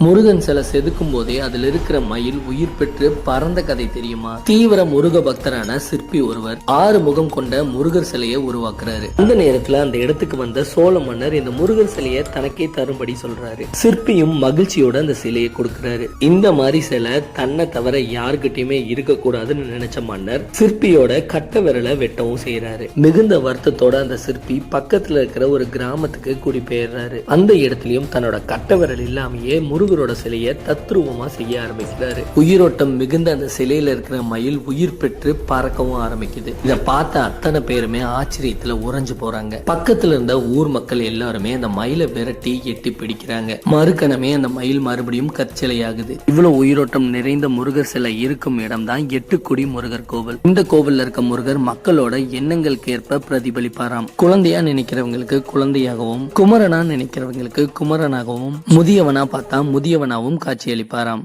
முருகன் சிலை செதுக்கும் போதே அதுல இருக்கிற மயில் உயிர் பெற்று பறந்த கதை தெரியுமா? தீவிர முருக பக்தரான சிற்பி ஒருவர் ஆறு முகம் கொண்ட முருகர் சிலையை உருவாக்குறாரு. அந்த நேரத்துல அந்த இடத்துக்கு வந்த சோழ மன்னர் இந்த முருகர் சிலையை தனக்கே தரும்படி சொல்றாரு. சிற்பியும் மகிழ்ச்சியோட அந்த சிலையை கொடுக்கிறாரு. இந்த மாதிரி சிலை தன்னை தவிர யாருக்கிட்டயுமே இருக்க கூடாதுன்னு நினைச்ச மன்னர் சிற்பியோட கட்ட விரலை வெட்டவும் செய்யறாரு மிகுந்த வருத்தத்தோட அந்த சிற்பி பக்கத்துல இருக்கிற ஒரு கிராமத்துக்கு குடிபெயர்றாரு அந்த இடத்துலயும் தன்னோட கட்ட விரல் இல்லாமயே முருகரோட சிலையை தத்ரூபமாக செய்ய ஆரம்பிக்கிறாரு. உயிரோட்டம் மிகுந்த அந்த சிலையில இருக்கிற மயில் உயிர் பெற்று பறக்கவும் ஆரம்பிக்குது. இதை பார்த்த அத்தனை பேருமே ஆச்சரியத்துல உறைஞ்சு போறாங்க. பக்கத்துல இருந்த ஊர் மக்கள் எல்லாருமே அந்த மயிலை விரட்டி எட்டி பிடிக்கிறாங்க. மறுக்கணமே அந்த மயில் மறுபடியும் கற்சிலையாகுது. இவ்வளவு உயிரோட்டம் நிறைந்த முருகர் சிலை இருக்கும் இடம் தான் எட்டுக்குடி முருகர் கோவில். இந்த கோவில்ல இருக்க முருகர் மக்களோட எண்ணங்களுக்கு ஏற்ப பிரதிபலிப்பாராம். குழந்தையா நினைக்கிறவங்களுக்கு குழந்தையாகவும் குமரனா நினைக்கிறவங்களுக்கு குமரனாகவும் முதியவனா பார்த்தா முதியவனாகவும் காட்சியளிப்பாராம்.